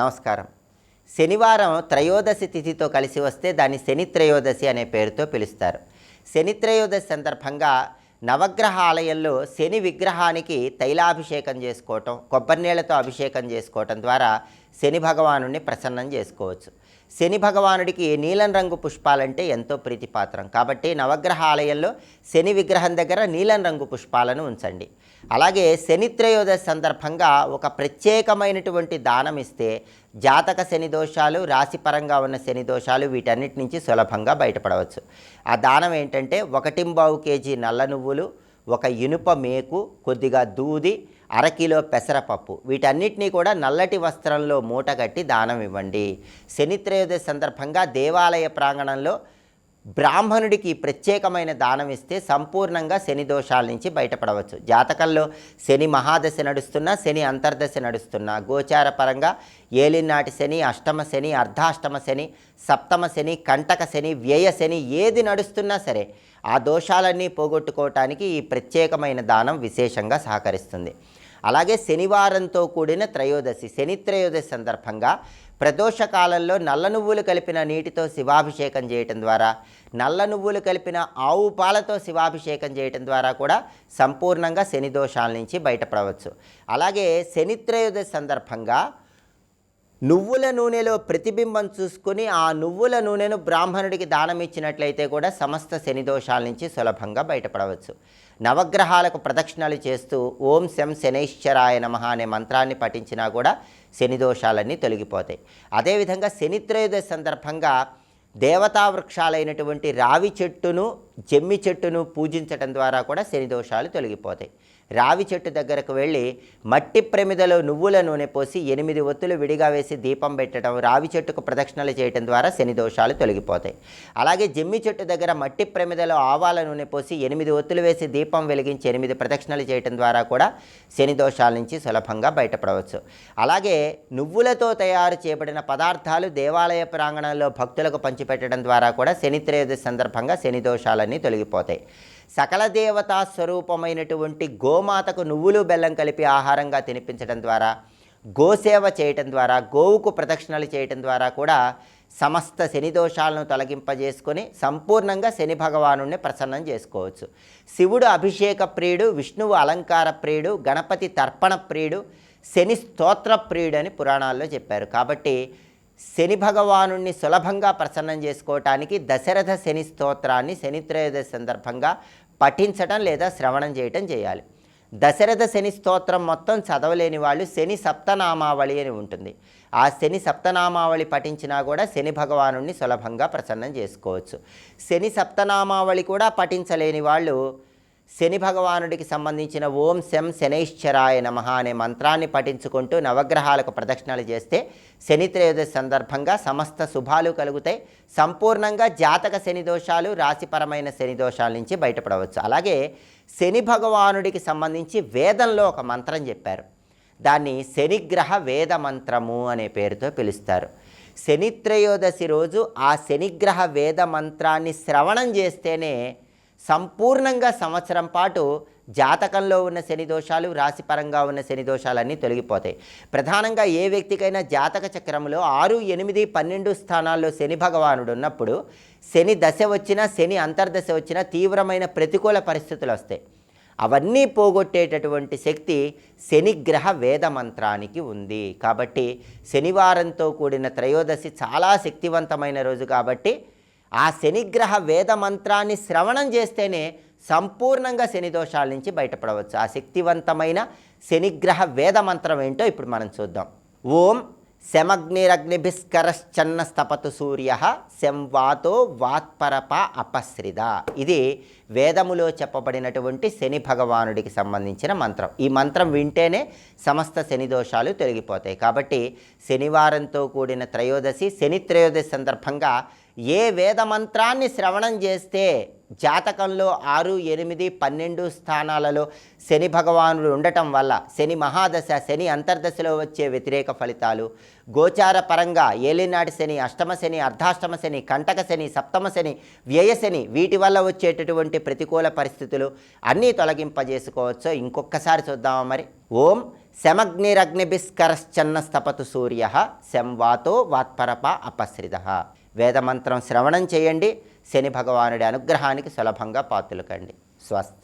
నమస్కారం. శనివారం త్రయోదశి తిథితో కలిసి వస్తే దాన్ని శని త్రయోదశి అనే పేరుతో పిలుస్తారు. శని త్రయోదశి సందర్భంగా నవగ్రహ ఆలయంలో శని విగ్రహానికి తైలాభిషేకం చేసుకోవటం కొబ్బరి నీళ్ళతో అభిషేకం చేసుకోవటం ద్వారా శని భగవాను ప్రసన్నం చేసుకోవచ్చు. శని భగవానుడికి నీలం రంగు పుష్పాలంటే ఎంతో ప్రీతిపాత్రం. కాబట్టి నవగ్రహ ఆలయంలో శని విగ్రహం దగ్గర నీలం రంగు పుష్పాలను ఉంచండి. అలాగే శని త్రయోదశి సందర్భంగా ఒక ప్రత్యేకమైనటువంటి దానం ఇస్తే జాతక శని దోషాలు రాశిపరంగా ఉన్న శని దోషాలు వీటన్నిటి నుంచి సులభంగా బయటపడవచ్చు. ఆ దానం ఏంటంటే ఒకటింబావు కేజీ నల్ల నువ్వులు ఒక ఇనుప మేకు కొద్దిగా దూది అరకిలో పెసరపప్పు. వీటన్నిటినీ కూడా నల్లటి వస్త్రంలో మూట కట్టి దానం ఇవ్వండి. శనిత్రయోదశి సందర్భంగా దేవాలయ ప్రాంగణంలో బ్రాహ్మణుడికి ప్రత్యేకమైన దానం ఇస్తే సంపూర్ణంగా శని దోషాల నుంచి బయటపడవచ్చు. జాతకంలో శని మహాదశ నడుస్తున్నా శని అంతర్దశ నడుస్తున్నా గోచార పరంగా ఏలినాటి శని అష్టమ శని అర్ధాష్టమ శని సప్తమ శని కంటక శని వ్యయ శని ఏది నడుస్తున్నా సరే ఆ దోషాలన్నీ పోగొట్టుకోవటానికి ఈ ప్రత్యేకమైన దానం విశేషంగా సహకరిస్తుంది. అలాగే శనివారంతో కూడిన త్రయోదశి శని త్రయోదశి సందర్భంగా ప్రదోష కాలంలో నల్ల నువ్వులు కలిపిన నీటితో శివాభిషేకం చేయటం ద్వారా నల్ల నువ్వులు కలిపిన ఆవు పాలతో శివాభిషేకం చేయటం ద్వారా కూడా సంపూర్ణంగా శని దోషాల నుంచి బయటపడవచ్చు. అలాగే శని త్రయోదశి సందర్భంగా నువ్వుల నూనెలో ప్రతిబింబం చూసుకుని ఆ నువ్వుల నూనెను బ్రాహ్మణుడికి దానం ఇచ్చినట్లయితే కూడా సమస్త శని దోషాల నుంచి సులభంగా బయటపడవచ్చు. నవగ్రహాలకు ప్రదక్షిణలు చేస్తూ ఓం శం శనైశ్వరాయ నమ అనే మంత్రాన్ని పఠించినా కూడా శని దోషాలన్నీ తొలగిపోతాయి. అదేవిధంగా శనిత్రయోదశి సందర్భంగా దేవతా వృక్షాలైనటువంటి రావి చెట్టును జమ్మి చెట్టును పూజించటం ద్వారా కూడా శని దోషాలు తొలగిపోతాయి. రావి చెట్టు దగ్గరకు వెళ్ళి మట్టి ప్రమిదలో నువ్వుల నూనె పోసి ఎనిమిది ఒత్తులు విడిగా వేసి దీపం పెట్టడం రావి చెట్టుకు ప్రదక్షిణలు చేయటం ద్వారా శని దోషాలు తొలగిపోతాయి. అలాగే జమ్మి చెట్టు దగ్గర మట్టి ప్రమిదలో ఆవాల నూనె పోసి ఎనిమిది ఒత్తులు వేసి దీపం వెలిగించి ఎనిమిది ప్రదక్షిణలు చేయటం ద్వారా కూడా శని దోషాల నుంచి సులభంగా బయటపడవచ్చు. అలాగే నువ్వులతో తయారు చేయబడిన పదార్థాలు దేవాలయ ప్రాంగణంలో భక్తులకు పంచిపెట్టడం ద్వారా కూడా శని త్రయోదశి సందర్భంగా శని దోషాలన్నీ తొలగిపోతాయి. సకల దేవతా స్వరూపమైనటువంటి గోమాతకు నువ్వులు బెల్లం కలిపి ఆహారంగా తినిపించడం ద్వారా గోసేవ చేయటం ద్వారా గోవుకు ప్రదక్షిణలు చేయటం ద్వారా కూడా సమస్త శని దోషాలను తొలగింపజేసుకొని సంపూర్ణంగా శని భగవాను ప్రసన్నం చేసుకోవచ్చు. శివుడు అభిషేక ప్రియుడు విష్ణువు అలంకార ప్రియుడు గణపతి తర్పణ ప్రియుడు శని స్తోత్ర ప్రియుడు అని పురాణాల్లో చెప్పారు. కాబట్టి శని భగవాను సులభంగా ప్రసన్నం చేసుకోవటానికి దశరథ శని స్తోత్రాన్ని శనిత్రయోదశి సందర్భంగా పఠించటం లేదా శ్రవణం చేయటం చేయాలి. దశరథ శని స్తోత్రం మొత్తం చదవలేని వాళ్ళు శని సప్తనామావళి అని ఉంటుంది. ఆ శని సప్తనామావళి పఠించినా కూడా శని భగవాను సులభంగా ప్రసన్నం చేసుకోవచ్చు. శని సప్తనామావళి కూడా పఠించలేని వాళ్ళు శని భగవానుడికి సంబంధించిన ఓం శం శనైశ్చరాయ నమ అనే మంత్రాన్ని పఠించుకుంటూ నవగ్రహాలకు ప్రదక్షిణలు చేస్తే శని త్రయోదశి సందర్భంగా సమస్త శుభాలు కలుగుతాయి. సంపూర్ణంగా జాతక శని దోషాలు రాశిపరమైన శని దోషాల నుంచి బయటపడవచ్చు. అలాగే శని భగవానుడికి సంబంధించి వేదంలో ఒక మంత్రం చెప్పారు. దాన్ని శనిగ్రహ వేద మంత్రము అనే పేరుతో పిలుస్తారు. శనిత్రయోదశి రోజు ఆ శనిగ్రహ వేద మంత్రాన్ని శ్రవణం చేస్తేనే సంపూర్ణంగా సంవత్సరం పాటు జాతకంలో ఉన్న శని దోషాలు రాశిపరంగా ఉన్న శని దోషాలన్నీ తొలగిపోతాయి. ప్రధానంగా ఏ వ్యక్తికైనా జాతక చక్రంలో ఆరు ఎనిమిది పన్నెండు స్థానాల్లో శని భగవానుడు ఉన్నప్పుడు శని దశ వచ్చినా శని అంతర్దశ వచ్చినా తీవ్రమైన ప్రతికూల పరిస్థితులు వస్తాయి. అవన్నీ పోగొట్టేటటువంటి శక్తి శనిగ్రహ వేద మంత్రానికి ఉంది. కాబట్టి శనివారంతో కూడిన త్రయోదశి చాలా శక్తివంతమైన రోజు కాబట్టి ఆ శనిగ్రహ వేద మంత్రాన్ని శ్రవణం చేస్తేనే సంపూర్ణంగా శని దోషాల నుంచి బయటపడవచ్చు. ఆ శక్తివంతమైన శనిగ్రహ వేద మంత్రం ఏంటో ఇప్పుడు మనం చూద్దాం. ఓం శమగ్నిరగ్నిభిస్కరశ్చన్న స్తపతు సూర్య శంవాతో వాత్పరప అపశ్రిద ఇది వేదములో చెప్పబడినటువంటి శని భగవానుడికి సంబంధించిన మంత్రం. ఈ మంత్రం వింటేనే సమస్త శని దోషాలు తొలగిపోతాయి. కాబట్టి శనివారంతో కూడిన త్రయోదశి శని త్రయోదశి సందర్భంగా ఏ వేద మంత్రాన్ని శ్రవణం చేస్తే జాతకంలో ఆరు ఎనిమిది పన్నెండు స్థానాలలో శని భగవానుడు ఉండటం వల్ల శని మహాదశ శని అంతర్దశలో వచ్చే వ్యతిరేక ఫలితాలు. గోచార పరంగా ఏలినాటి శని అష్టమ శని అర్ధాష్టమ శని కంటక శని సప్తమ శని వ్యయ శని వీటి వల్ల వచ్చేటటువంటి ప్రతికూల పరిస్థితులు అన్నీ తొలగింపజేసుకోవచ్చో. ఇంకొకసారి చూద్దామా మరి. ఓం శమగ్నిరగ్నిభిస్కరశ్చన్నస్తపతు సూర్య శంవాతో వాత్పరప అపశ్రిత వేదమంత్రం శ్రవణం చేయండి. శని భగవానుడి అనుగ్రహానికి సులభంగా పాతులకండి స్వస్తి.